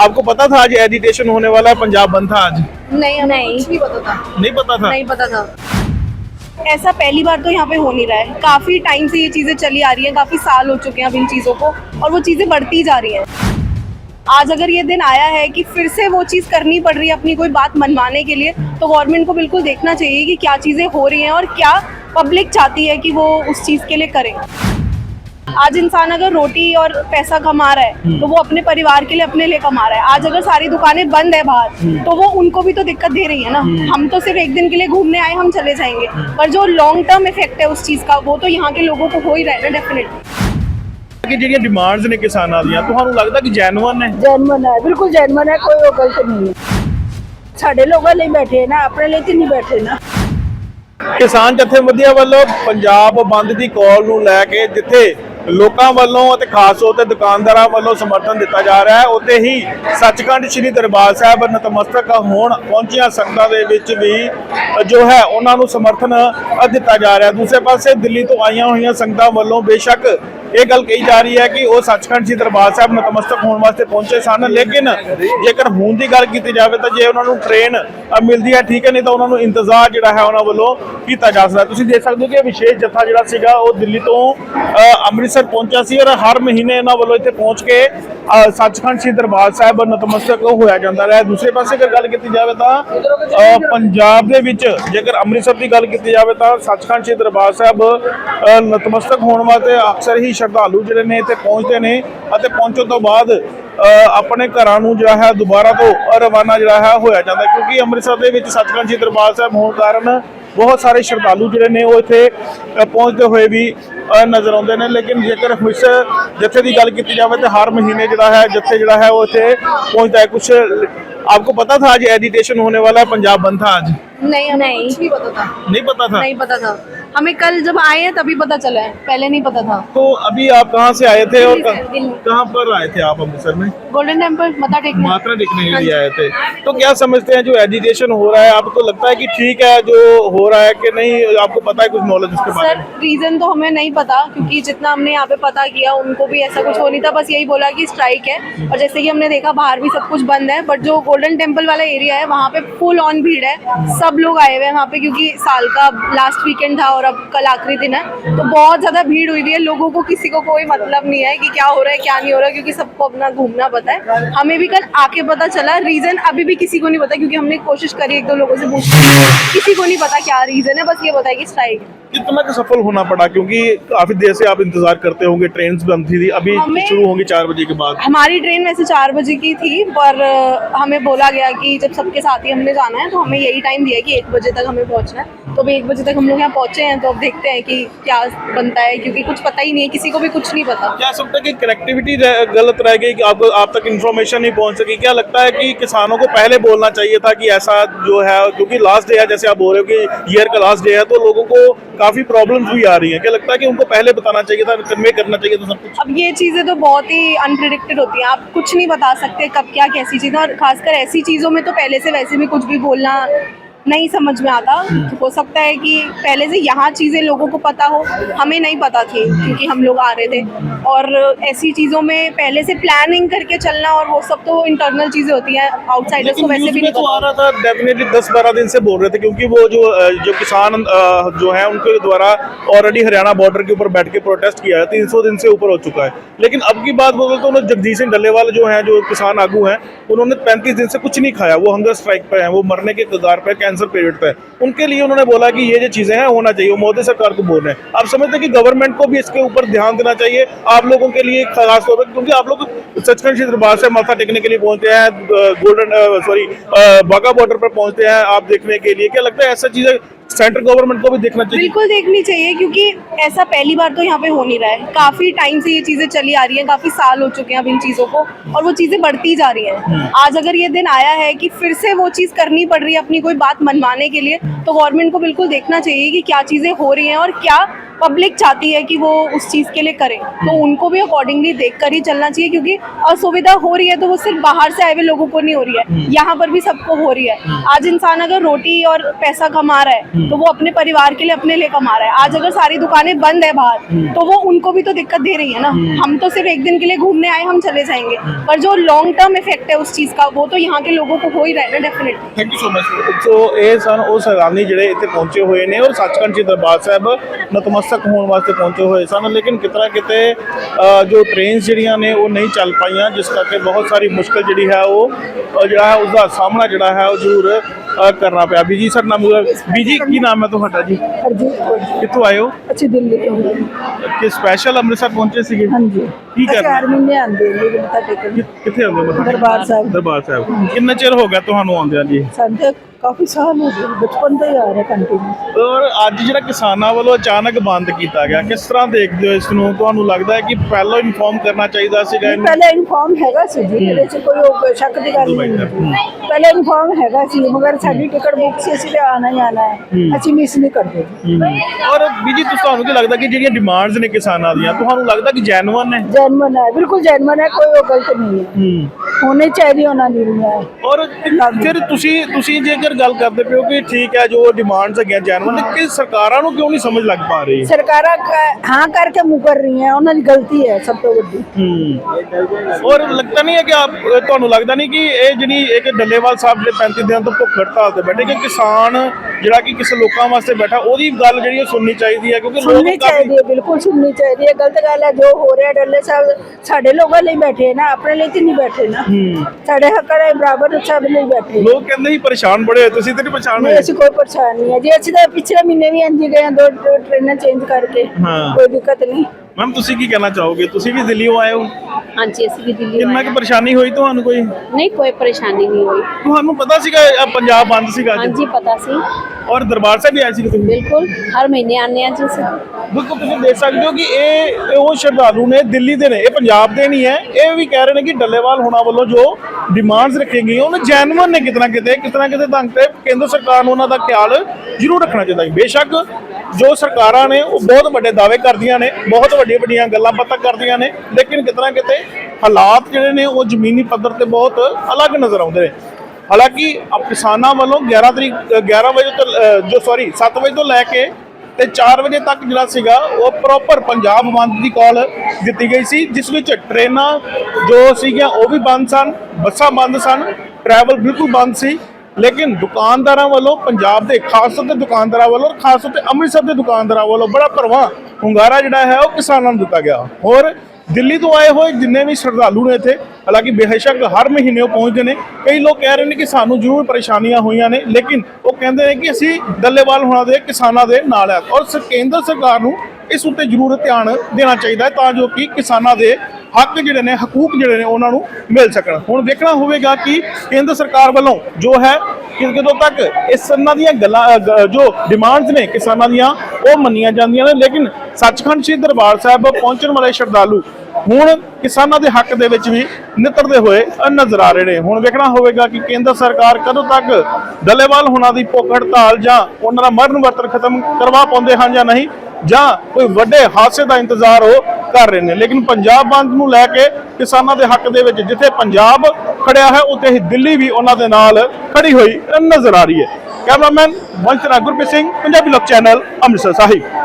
आपको पता था आज एजिटेशन होने वाला है? पंजाब बंद था आज? नहीं कुछ नहीं पता था। नहीं पता था? नहीं पता था। ऐसा पहली बार तो यहाँ पे हो नहीं रहा है। काफ़ी टाइम से ये चीज़ें चली आ रही हैं काफ़ी साल हो चुके हैं अब इन चीज़ों को और वो चीज़ें बढ़ती जा रही हैं। आज अगर ये दिन आया है कि फिर से वो चीज़ करनी पड़ रही है अपनी कोई बात मनवाने के लिए तो गवर्नमेंट को बिल्कुल देखना चाहिए कि क्या चीज़ें हो रही हैं और क्या पब्लिक चाहती है कि वो उस चीज़ के लिए करें। आज इंसान अगर रोटी और पैसा कमा रहा है तो वो अपने परिवार के लिए अपने लिए कमा रहा है आज अगर सारी दुकानें बंद है बाहर तो वो उनको भी तो दिक्कत दे रही है ना हम तो सिर्फ एक दिन के लिए घूमने आए हम चले जाएंगे पर जो लॉन्ग टर्म इफेक्ट है उस चीज़ का वो तो यहाँ के लोगों को हो ही रहा है ना डेफिनेटली ਕਿ ਜਿਹੜੀਆਂ ਡਿਮਾਂਡਸ ਨੇ ਕਿਸਾਨਾਂ ਦੀਆਂ ਤੁਹਾਨੂੰ ਲੱਗਦਾ ਕਿ ਜੈਨੂਅਨ ਨੇ ਜੈਨੂਅਨ ਹੈ ਬਿਲਕੁਲ ਜੈਨੂਅਨ ਹੈ ਕੋਈ ਉਹ ਗਲਤ ਨਹੀਂ ਹੈ ਸਾਡੇ ਲੋਕਾਂ ਲਈ ਬੈਠੇ ਨਾ ਆਪਣੇ ਲਈ ਤੇ ਨਹੀਂ ਬੈਠੇ ਨਾ ਕਿਸਾਨ ਜਥੇਬੰਦੀਆਂ ਵੱਲੋਂ ਪੰਜਾਬ ਬੰਦ ਦੀ ਕਾਲ ਨੂੰ ਲੈ ਕੇ ਜਿੱਥੇ ਲੋਕਾਂ ਵੱਲੋਂ ਅਤੇ ਖਾਸ ਤੌਰ ਤੇ ਦੁਕਾਨਦਾਰਾਂ ਵੱਲੋਂ ਸਮਰਥਨ ਦਿੱਤਾ ਜਾ ਰਿਹਾ ਹੈ। ਉੱਥੇ ਹੀ ਸੱਚਖੰਡ ਸ੍ਰੀ ਦਰਬਾਰ ਸਾਹਿਬ ਨਤਮਸਤਕ ਹੋਣ ਪਹੁੰਚੀਆਂ ਸੰਗਤਾਂ ਦੇ ਵਿੱਚ ਵੀ ਜੋ ਹੈ, ਉਹਨਾਂ ਨੂੰ ਸਮਰਥਨ ਦਿੱਤਾ ਜਾ ਰਿਹਾ ਦੂਸਰੇ ਪਾਸੇ ਦਿੱਲੀ ਤੋਂ ਆਈਆਂ ਹੋਈਆਂ ਸੰਗਤਾਂ ਵੱਲੋਂ ਬੇਸ਼ੱਕ ਇਹ ਗੱਲ ਕਹੀ ਜਾ ਰਹੀ ਹੈ ਕਿ ਉਹ ਸੱਚਖੰਡ ਸ੍ਰੀ ਦਰਬਾਰ ਸਾਹਿਬ ਨਤਮਸਤਕ ਹੋਣ ਵਾਸਤੇ ਪਹੁੰਚੇ ਸਨ, ਲੇਕਿਨ ਜੇਕਰ ਹੁਣ ਦੀ ਗੱਲ ਕੀਤੀ ਜਾਵੇ ਤਾਂ ਜੇ ਉਹਨਾਂ ਨੂੰ ਟ੍ਰੇਨ ਮਿਲਦੀ ਹੈ, ਠੀਕ ਹੈ, ਨਹੀਂ ਤਾਂ ਉਹਨਾਂ ਨੂੰ ਇੰਤਜ਼ਾਰ ਜਿਹੜਾ ਹੈ ਉਹਨਾਂ ਵੱਲੋਂ ਕੀਤਾ ਜਾ ਸਕਦਾ ਤੁਸੀਂ ਦੇਖ ਸਕਦੇ ਹੋ ਕਿ ਵਿਸ਼ੇਸ਼ ਜੱਥਾ ਜਿਹੜਾ ਸੀਗਾ, ਉਹ ਦਿੱਲੀ ਤੋਂ ਅੰਮ੍ਰਿਤਸਰ ਪਹੁੰਚਿਆ ਸੀ ਔਰ ਹਰ ਮਹੀਨੇ ਇਹਨਾਂ ਵੱਲੋਂ ਇੱਥੇ ਪਹੁੰਚ ਕੇ ਸੱਚਖੰਡ ਸ੍ਰੀ ਦਰਬਾਰ ਸਾਹਿਬ ਨਤਮਸਤਕ ਹੋਇਆ ਜਾਂਦਾ ਰਿਹਾ ਦੂਸਰੇ ਪਾਸੇ ਅਗਰ ਗੱਲ ਕੀਤੀ ਜਾਵੇ ਤਾਂ ਪੰਜਾਬ ਦੇ ਵਿੱਚ ਜੇਕਰ ਅੰਮ੍ਰਿਤਸਰ ਦੀ ਗੱਲ ਕੀਤੀ ਜਾਵੇ ਤਾਂ ਸੱਚਖੰਡ ਸ੍ਰੀ ਦਰਬਾਰ ਸਾਹਿਬ ਨਤਮਸਤਕ ਹੋਣ ਵਾਸਤੇ ਅਕਸਰ ਹੀ ਸ਼ਰਧਾਲੂ ਜਿਹੜੇ ਨੇ ਇੱਥੇ ਪਹੁੰਚਦੇ ਨੇ ਅਤੇ ਪਹੁੰਚਣ ਤੋਂ ਬਾਅਦ ਅ, ਆਪਣੇ ਘਰਾਂ ਨੂੰ ਜਿਹੜਾ ਹੈ ਦੁਬਾਰਾ ਤੋਂ ਰਵਾਨਾ ਜਿਹੜਾ ਹੈ ਹੋਇਆ ਜਾਂਦਾ ਹੈ ਕਿਉਂਕਿ ਅੰਮ੍ਰਿਤਸਰ ਦੇ ਵਿੱਚ ਸੱਚਖੰਡ ਸ੍ਰੀ ਦਰਬਾਰ ਸਾਹਿਬ ਹੋਣ ਕਾਰਨ ਬਹੁਤ ਸਾਰੇ ਸ਼ਰਧਾਲੂ ਜਿਹੜੇ ਨੇ ਉਹ ਇੱਥੇ ਅ, ਪਹੁੰਚਦੇ ਹੋਏ ਵੀ ਅ, ਨਜ਼ਰ ਆਉਂਦੇ ਨੇ ਲੇਕਿਨ ਜੇਕਰ ਇਸ ਜੱਥੇ ਦੀ ਗੱਲ ਕੀਤੀ ਜਾਵੇ ਤਾਂ ਹਰ ਮਹੀਨੇ ਜਿਹੜਾ ਹੈ ਜੱਥੇ ਜਿਹੜਾ ਹੈ ਉਹ ਇੱਥੇ ਪਹੁੰਚਦਾ ਹੈ ਕੁਝ आपको पता था आज एजिटेशन होने वाला है पंजाब बंद था आज नहीं हमें नहीं। कुछ नहीं पता था नहीं पता था नहीं पता था हमें कल जब आए हैं तभी पता चला है। पहले नहीं पता था। तो अभी आप कहाँ से आए थे और कहाँ पर आए थे आप अमृतसर में? गोल्डन टेंपल मथा टेकने। मात्रा देखने के हाँ लिए आए थे। तो क्या समझते हैं जो एजुकेशन हो रहा है? आपको लगता है कि ठीक है जो हो रहा है कि नहीं? आपको पता है कुछ नॉलेज उसके बारे सर में? रीजन तो हमें नहीं पता क्योंकि जितना हमने यहाँ पे पता किया उनको भी ऐसा कुछ हो नहीं था। बस यही बोला की स्ट्राइक है। और जैसे की हमने देखा बाहर भी सब कुछ बंद है। बट जो गोल्डन टेंपल वाला एरिया है वहाँ पे फुल ऑन भीड़ है। सब लोग आए हुए हैं वहाँ पे क्योंकि साल का लास्ट वीकेंड था और अब कल आखिरी दिन है तो बहुत ज़्यादा भीड़ हुई हुई है। लोगों को किसी को कोई मतलब नहीं है कि क्या हो रहा है क्या नहीं हो रहा है क्योंकि सबको अपना घूमना पता है। हमें भी कल आके पता चला रीजन अभी भी किसी को नहीं पता क्योंकि हमने कोशिश करी एक दो लोगों से पूछने की। किसी को नहीं पता क्या रीजन है बस ये है कि स्ट्राइक कितना का सफल होना पड़ा क्योंकि काफ़ी देर से आप इंतज़ार करते होंगे ट्रेन बंद थी अभी शुरू होंगी चार बजे के बाद। हमारी ट्रेन वैसे चार बजे की थी पर हमें बोला गया कि जब सबके साथ ही हमने जाना है तो हमें यही टाइम दिया कि एक बजे तक हमें पहुँचना है। तो अभी एक बजे तक हम लोग यहाँ पहुँचे हैं तो अब देखते हैं कि क्या बनता है क्योंकि कुछ पता ही नहीं है किसी को भी कुछ नहीं पता। क्या लगता है कि कनेक्टिविटी गलत रह गई कि आपको आप तक इंफॉर्मेशन नहीं पहुँच सकी? क्या लगता है कि किसानों को पहले बोलना चाहिए था कि ऐसा जो है क्योंकि लास्ट डे है जैसे आप बोल रहे हो कि ईयर का लास्ट डे है तो लोगों को काफ़ी प्रॉब्लम भी आ रही है। क्या लगता है कि उनको पहले बताना चाहिए था कन्वे करना चाहिए था सब कुछ? अब ये चीज़ें तो बहुत ही अनप्रिडिक्टेड होती हैं। आप कुछ नहीं बता सकते कब क्या कैसी चीज़ें और खासकर ऐसी चीज़ों में तो पहले से वैसे भी कुछ भी बोलना नहीं समझ में आता। हो सकता है कि पहले से यहाँ चीज़ें लोगों को पता हो हमें नहीं पता थी क्योंकि हम लोग आ रहे थे। और ऐसी चीज़ों में पहले से प्लानिंग करके चलना और वो सब तो इंटरनल चीज़ें होती हैं आउटसाइडर्स को वैसे भी नहीं तो आ रहा था डेफिनेटली दस बारह दिन से बोल रहे थे क्योंकि वो जो जो किसान जो है उनके द्वारा ऑलरेडी हरियाणा बॉर्डर के ऊपर बैठ के प्रोटेस्ट किया है तीन सौ दिन से ऊपर हो चुका है। लेकिन अब की बात बोलो तो उन्होंने जगदीश सिंह डल्लेवाल जो है जो किसान आगू हैं उन्होंने पैंतीस दिन से कुछ नहीं खाया वो हंगर स्ट्राइक पर हैं वो मरने के कगार पे कैंसर पीरियड पे। उनके लिए उन्होंने बोला कि ये जो चीज़ें हैं, होना चाहिए। मोदी सरकार को बोल रहे हैं। आप समझते हैं कि गवर्नमेंट को भी इसके ऊपर ध्यान देना चाहिए। आप लोगों के लिए खास तौर पर क्योंकि आप लोग सचखंड श्री दरबार से माथा टेकने के लिए पहुँचते हैं गोल्डन सॉरी बाघा बॉर्डर पर पहुँचते हैं, आप देखने के लिए। क्या लगता है ऐसा चीज़ें सेंट्रल गवर्नमेंट को भी देखना चाहिए। बिल्कुल देखनी चाहिए क्योंकि ऐसा पहली बार तो यहाँ पे हो नहीं रहा है। काफ़ी टाइम से ये चीज़ें चली आ रही हैं काफ़ी साल हो चुके हैं अब इन चीज़ों को और वो चीज़ें बढ़ती जा रही हैं। आज अगर ये दिन आया है कि फिर से वो चीज़ करनी पड़ रही है अपनी कोई बात मनवाने के लिए तो गवर्नमेंट को बिल्कुल देखना चाहिए कि क्या चीज़ें हो रही हैं और क्या पब्लिक चाहती है कि वो उस चीज़ के लिए करें। तो उनको भी अकॉर्डिंगली देख कर ही चलना चाहिए क्योंकि असुविधा हो रही है तो वो सिर्फ़ बाहर से आए हुए लोगों को नहीं हो रही है। यहाँ पर भी सबको हो रही है। आज इंसान अगर रोटी और पैसा कमा रहा है तो वो अपने परिवार के लिए अपने लिए कमा रहा है आज अगर सारी दुकानें बंद है बाहर तो वो उनको भी तो दिक्कत दे रही है ना हम तो सिर्फ एक दिन के लिए घूमने आए हम चले जाएंगे पर जो लॉन्ग टर्म इफेक्ट है उस चीज का वो तो यहाँ के लोगों को हो ही रहा है ना definitely thank you so much so ਇਹ ਸਨ ਉਹ ਸੈਲਾਨੀ ਜਿਹੜੇ ਇੱਥੇ ਪਹੁੰਚੇ ਹੋਏ ਨੇ ਔਰ ਸੱਚਖੰਡ ਜੀ ਦਰਬਾਰ ਸਾਹਿਬ ਨਤਮਸਤਕ ਹੋਣ ਵਾਸਤੇ ਪਹੁੰਚੇ ਹੋਏ ਸਨ ਲੇਕਿਨ ਕਿਤਨਾ ਕਿਤੇ ਅ, ਜੋ ਟ੍ਰੇਨਸ ਜਿਹੜੀਆਂ ਨੇ ਉਹ ਨਹੀਂ ਚੱਲ ਪਾਈਆਂ ਜਿਸ ਕਰਕੇ ਬਹੁਤ ਸਾਰੀ ਮੁਸ਼ਕਲ ਜਿਹੜੀ ਹੈ ਉਹ ਅ, ਜਿਹੜਾ ਹੈ ਉਸ ਦਾ ਸਾਹਮਣਾ ਜਿਹੜਾ ਹੈ ਉਹ ਜ਼ਰੂਰ ਅ, ਕਰਨਾ ਪਿਆ ਬੀਜੀ ਸਰ ਨਾਮ ਬੀਜੀ ਕੀ ਨਾਮ ਹੈ ਤੁਹਾਡਾ ਜੀ? ਹਰਜੀਤ ਕੌਰ ਜੀ। ਕਿੱਥੋਂ ਆਏ ਹੋ? ਅੱਛੀ ਦਿੱਲੀ ਤੋਂ। ਹਾਂ ਕਿ ਸਪੈਸ਼ਲ ਅੰਮ੍ਰਿਤਸਰ ਪਹੁੰਚੇ ਸੀਗੇ? ਹਾਂਜੀ। ਕੀ ਕਰਨਾ? ਅਸੀਂ ਹਰ ਮਹੀਨੇ ਆਉਂਦੇ ਨੇ ਮੱਥਾ ਟੇਕਣ ਕਿ- ਕਿੱਥੇ ਆਉਂਦੇ ਹੋ ਮੱਥਾ ਦਰਬਾਰ ਸਾਹਿਬ। ਦਰਬਾਰ ਸਾਹਿਬ। ਕਿੰਨਾ ਚਿਰ ਹੋ ਗਿਆ ਤੁਹਾਨੂੰ ਆਉਂਦਿਆਂ ਜੀ? ਸਾਨੂੰ ਤਾਂ ਕਾਫੀ ਸਾਲ ਹੋ ਗਏ ਬਚਪਨ ਤੋਂ ਹੀ ਆ ਰਿਹਾ ਕੰਟੀਨਿਊ ਔਰ ਅੱਜ ਜਿਹੜਾ ਕਿਸਾਨਾਂ ਵੱਲੋਂ ਅਚਾਨਕ ਬੰਦ ਕੀਤਾ ਗਿਆ ਕਿਸ ਤਰ੍ਹਾਂ ਦੇਖਦੇ ਹੋ ਇਸ ਨੂੰ? ਤੁਹਾਨੂੰ ਲੱਗਦਾ ਹੈ ਕਿ ਪਹਿਲਾਂ ਇਨਫੋਰਮ ਕਰਨਾ ਚਾਹੀਦਾ ਸੀਗਾ ਇਹਨੂੰ ਪਹਿਲੇ ਇਨਫਾਰਮ ਹੈਗਾ ਸੀ ਜੀ ਇਹਦੇ ਚ ਕੋਈ ਉਹ ਸ਼ੱਕ ਦੀ ਗੱਲ ਨਹੀਂ ਹੈ। ਪਹਿਲੇ ਇਨਫਾਰਮ ਹੈਗਾ ਸੀ ਮਗਰ ਸਾਡੀ ਟਿਕਟ ਬੁੱਕ ਸੀ ਅਸੀਂ ਤਾਂ ਆਣਾ ਹੀ ਆਣਾ ਹੈ। ਅਸੀਂ ਮਿਸ ਨਹੀਂ ਕਰਦੇ ਔਰ ਬੀਜੀ ਤੁਸੀਂ ਤੁਹਾਨੂੰ ਕੀ ਲੱਗਦਾ ਕਿ ਜਿਹੜੀਆਂ ਡਿਮਾਂਡਸ ਨੇ ਕਿਸਾਨਾਂ ਦੀਆਂ ਤੁਹਾਨੂੰ ਲੱਗਦਾ ਕਿ ਜੈਨੂਅਨ ਨੇ? ਜੈਨੂਅਨ ਹੈ ਬਿਲਕੁਲ ਜੈਨੂਅਨ ਹੈ ਕੋਈ ਉਹ ਗਲਤ ਨਹੀਂ ਹੈ। ਹੂੰ। ਹੋਣੀ ਚਾਹੀਦੀ ਉਹਨਾਂ ਦੀ ਵੀ ਹੈ। ਔਰ ਫਿਰ ਤੁਸੀਂ ਤੁਸੀਂ ਜੇਕਰ ਗੱਲ ਕਰਦੇ ਪਿਓ ਕਿ ਠੀਕ ਹੈ ਜੋ ਡਿਮਾਂਡਸ ਹੈਗੀਆਂ ਜੈਨੂਅਨ ਕਿ ਸਰਕਾਰਾਂ ਨੂੰ ਕਿਉਂ ਨਹੀਂ ਸਮਝ ਲੱਗ ਪਾ ਰਹੀ? ਸਰਕਾਰਾਂ ਕ- ਹਾਂ ਕਰਕੇ ਮੁਕਰ ਰਹੀਆਂ ਉਹਨਾਂ ਦੀ ਗਲਤੀ ਹੈ ਸਭ ਤੋਂ ਵੱਡੀ। ਹੂੰ। ਔਰ ਲੱਗਦਾ ਨਹੀਂ ਹੈ ਕਿ ਆਪ ਤੁਹਾਨੂੰ ਲੱਗਦਾ ਨਹੀਂ ਕਿ ਇਹ ਜਿਹੜੀ ਇੱਕ ਡੱਲੇਵਾਲ ਸਾਹਿਬ ਦੇ 35 ਦਿਨਾਂ ਤੋਂ ਭੁੱਖ ਹੜਤਾਲ ਤੇ ਬੈਠੇ ਕਿ ਕਿਸਾਨ ਜਿਹੜਾ ਕਿ ਕਿਸੇ ਲੋਕਾਂ ਵਾਸਤੇ ਬੈਠਾ ਉਹਦੀ ਗੱਲ ਜਿਹੜੀ ਉਹ ਸੁਣਨੀ ਚਾਹੀਦੀ ਹੈ ਕਿਉਂਕਿ ਸੁਣਨੀ ਲੋਕ ਕਾਫੀ ਚਾਹੀਦੀ ਹੈ ਬਿਲਕੁਲ ਸੁਣਨੀ ਚਾਹੀਦੀ ਹੈ। ਗਲਤ ਗੱਲ ਹੈ ਜੋ ਹੋ ਰਿਹਾ ਡੱਲੇ ਸਾਹਿਬ ਸਾਡੇ ਲੋਕਾਂ ਲਈ ਬੈਠੇ ਹੈ ਨਾ ਆਪਣੇ ਲਈ ਤੇ ਨਹੀਂ ਬੈਠੇ ਨਾ। ਹੂੰ। ਸਾਡੇ ਹੱਕਾਂ ਦੇ ਬਰਾਬਰ ਸਭ ਲਈ ਬੈਠੇ। ਲੋਕ ਕਹਿੰਦੇ ਸੀ ਪਰੇਸ਼ਾਨ ਬੜੇ ਹੋਏ ਤੁਸੀਂ ਤੇ ਨਹੀਂ ਪਰੇਸ਼ਾਨ ਨਹੀਂ ਅਸੀਂ ਕੋਈ ਪਰੇਸ਼ਾਨ ਨਹੀਂ ਹੈ ਜੀ। ਅਸੀਂ ਤਾਂ ਪਿਛਲੇ ਮਹੀਨੇ ਵੀ ਇੰਜ ਗਏ ਹਾਂ, ਦੋ ਦੋ ਟ੍ਰੇਨਾਂ ਚੇਂਜ ਕਰਕੇ। ਹਾਂ। ਕੋਈ ਦਿੱਕਤ ਨਹੀਂ। ਮੈਮ ਤੁਸੀਂ ਕੀ ਕਹਿਣਾ ਚਾਹੋਗੇ? ਤੁਸੀਂ ਵੀ ਦਿੱਲੀੋਂ ਆਏ ਹੋ? ਹਾਂਜੀ ਅਸੀਂ ਵੀ ਦਿੱਲੀ ਕਿੰਨਾ ਕੁ ਪਰੇਸ਼ਾਨੀ ਹੋਈ ਤੁਹਾਨੂੰ ਕੋਈ। ਨਹੀਂ ਕੋਈ ਪਰੇਸ਼ਾਨੀ ਨਹੀਂ ਹੋਈ। ਤੁਹਾਨੂੰ ਪਤਾ ਸੀਗਾ ਇਹ ਪੰਜਾਬ ਬੰਦ ਸੀਗਾ ਅੱਜ? ਹਾਂਜੀ ਪਤਾ ਸੀ। ਔਰ ਦਰਬਾਰ ਸਾਹਿਬ ਵੀ ਆਏ ਸੀ ਤੁਸੀਂ ਬਿਲਕੁਲ ਹਰ ਮਹੀਨੇ ਆਉਂਦੇ ਹਾਂ ਜੀ ਅਸੀਂ। ਬਿਲਕੁਲ ਤੁਸੀਂ ਦੇਖ ਸਕਦੇ ਹੋ ਕਿ ਇਹ ਇਹ ਉਹ ਸ਼ਰਧਾਲੂ ਨੇ ਦਿੱਲੀ ਦੇ ਨੇ ਇਹ ਪੰਜਾਬ ਦੇ ਨਹੀਂ ਹੈ। ਇਹ ਵੀ ਕਹਿ ਰਹੇ ਨੇ ਕਿ ਡੱਲੇਵਾਲ ਹੋਣਾ ਵੱਲੋਂ ਜੋ ਡਿਮਾਂਡਸ ਰੱਖੀਆਂ ਗਈਆਂ ਉਹਨਾਂ ਜੈਨੂਅਨ ਨੇ ਕਿਤਨਾ ਕਿਤੇ ਕਿਤਨਾ ਕਿਤੇ ਤੰਗ ਤੇ ਕੇਂਦਰ ਸਰਕਾਰ ਨੂੰ ਉਹਨਾਂ ਦਾ ਖਿਆਲ ਜ਼ਰੂਰ ਰੱਖਣਾ ਚਾਹੀਦਾ ਹੈ। ਬੇਸ਼ੱਕ ਜੋ ਸਰਕਾਰਾਂ ਨੇ ਉਹ ਬਹੁਤ ਵੱਡੇ ਦਾਅਵੇ ਕਰਦੀਆਂ ਨੇ ਬਹੁਤ ਵੱਡੀਆਂ ਵੱਡੀਆਂ ਗੱਲਾਂ ਬਾਤਾਂ ਕਰਦੀਆਂ ਨੇ ਲੇਕਿਨ ਕਿਤਨਾ ਕਿਤੇ ਹਾਲਾਤ ਜਿਹੜੇ ਨੇ ਉਹ ਜ਼ਮੀਨੀ ਪੱਧਰ ਤੇ ਬਹੁਤ ਅਲੱਗ ਨਜ਼ਰ ਆਉਂਦੇ ਨੇ। ਹਾਲਾਂਕਿ ਕਿਸਾਨਾਂ ਵੱਲੋਂ 11 ਤਰੀਕ ਅ, 11 ਵਜੇ ਤੋਂ ਜੋ ਸੌਰੀ 7 ਵਜੇ ਤੋਂ ਲੈ ਕੇ ਤੇ 4 ਵਜੇ ਤੱਕ ਜਿਹੜਾ ਸੀਗਾ ਉਹ ਪ੍ਰੋਪਰ ਪੰਜਾਬ ਬੰਦ ਦੀ ਕਾਲ ਦਿੱਤੀ ਗਈ ਸੀ ਜਿਸ ਵਿੱਚ ਟ੍ਰੇਨਾਂ ਜੋ ਸੀਗੀਆਂ ਉਹ ਵੀ ਬੰਦ ਸਨ ਬੱਸਾਂ ਬੰਦ ਸਨ ਟਰੈਵਲ ਬਿਲਕੁਲ ਬੰਦ ਸੀ ਲੇਕਿਨ ਦੁਕਾਨਦਾਰਾਂ ਵੱਲੋਂ ਪੰਜਾਬ ਦੇ ਖਾਸ ਤੌਰ ਤੇ ਦੁਕਾਨਦਾਰਾਂ ਵੱਲੋਂ ਖਾਸ ਤੌਰ ਤੇ ਅੰਮ੍ਰਿਤਸਰ ਦੇ ਦੁਕਾਨਦਾਰਾਂ ਵੱਲੋਂ ਬੜਾ ਭਰਵਾਂ ਹੁੰਗਾਰਾ ਜਿਹੜਾ ਹੈ ਉਹ ਕਿਸਾਨਾਂ ਨੂੰ ਦਿੱਤਾ ਗਿਆ। ਹੋਰ ਦਿੱਲੀ ਤੋਂ ਆਏ ਹੋਏ ਜਿੰਨੇ ਵੀ ਸ਼ਰਧਾਲੂ ਨੇ ਇੱਥੇ, ਹਾਲਾਂਕਿ ਬੇਸ਼ੱਕ ਹਰ ਮਹੀਨੇ ਉਹ ਪਹੁੰਚਦੇ ਨੇ। ਕਈ ਲੋਕ ਕਹਿ ਰਹੇ ਨੇ ਕਿ ਸਾਨੂੰ ਜ਼ਰੂਰ ਪਰੇਸ਼ਾਨੀਆਂ ਹੋਈਆਂ ਨੇ, ਲੇਕਿਨ ਉਹ ਕਹਿੰਦੇ ਨੇ ਕਿ ਅਸੀਂ ਡੱਲੇਵਾਲ ਹੋਣਾ ਦੇ ਕਿਸਾਨਾਂ ਦੇ ਨਾਲ ਹੈ ਔਰ ਕੇਂਦਰ ਸਰਕਾਰ ਨੂੰ ਇਸ ਉੱਤੇ ਜ਼ਰੂਰ ਧਿਆਨ ਦੇਣਾ ਚਾਹੀਦਾ ਹੈ ਤਾਂ ਜੋ ਕਿ ਕਿਸਾਨਾਂ ਦੇ ਹੱਕ ਜਿਹੜੇ ਨੇ, ਹਕੂਕ ਜਿਹੜੇ ਨੇ, ਉਹਨਾਂ ਨੂੰ ਮਿਲ ਸਕਣ। ਹੁਣ ਵੇਖਣਾ ਹੋਵੇਗਾ ਕਿ ਕੇਂਦਰ ਸਰਕਾਰ ਵੱਲੋਂ ਜੋ ਹੈ ਕਿ ਕਦੋਂ ਤੱਕ ਇਸ ਇਹਨਾਂ ਦੀਆਂ ਗੱਲਾਂ ਜੋ ਡਿਮਾਂਡਸ ਨੇ ਕਿਸਾਨਾਂ ਦੀਆਂ, ਉਹ ਮੰਨੀਆਂ ਜਾਂਦੀਆਂ ਨੇ। ਲੇਕਿਨ ਸੱਚਖੰਡ ਸ੍ਰੀ ਦਰਬਾਰ ਸਾਹਿਬ ਪਹੁੰਚਣ ਵਾਲੇ ਸ਼ਰਧਾਲੂ ਹੁਣ ਕਿਸਾਨਾਂ ਦੇ ਹੱਕ ਦੇ ਵਿੱਚ ਵੀ ਨਿਤਰਦੇ ਹੋਏ ਨਜ਼ਰ ਆ ਰਹੇ ਨੇ। ਹੁਣ ਵੇਖਣਾ ਹੋਵੇਗਾ ਕਿ ਕੇਂਦਰ ਸਰਕਾਰ ਕਦੋਂ ਤੱਕ ਡੱਲੇਵਾਲ ਹੋਣਾ ਦੀ ਭੁੱਖ ਹੜਤਾਲ ਜਾਂ ਉਹਨਾਂ ਦਾ ਮਰਨ ਵਰਤਨ ਖਤਮ ਕਰਵਾ ਪਾਉਂਦੇ ਹਨ ਜਾਂ ਨਹੀਂ ਜਾਂ ਕੋਈ ਵੱਡੇ ਹਾਦਸੇ ਦਾ ਇੰਤਜ਼ਾਰ ਉਹ ਕਰ ਰਹੇ ਨੇ। ਲੇਕਿਨ ਪੰਜਾਬ ਬੰਦ ਨੂੰ ਲੈ ਕੇ ਕਿਸਾਨਾਂ ਦੇ ਹੱਕ ਦੇ ਵਿੱਚ ਜਿੱਥੇ ਪੰਜਾਬ ਖੜਿਆ ਹੈ, ਉੱਥੇ ਹੀ ਦਿੱਲੀ ਵੀ ਉਹਨਾਂ ਦੇ ਨਾਲ ਖੜੀ ਹੋਈ ਨਜ਼ਰ ਆ ਰਹੀ ਹੈ। ਕੈਮਰਾਮੈਨ ਵੰਸ਼ਨਾ ਗੁਰਪ੍ਰੀਤ ਸਿੰਘ, ਪੰਜਾਬੀ ਲੋਕ ਚੈਨਲ ਅੰਮ੍ਰਿਤਸਰ ਸਾਹਿਬ।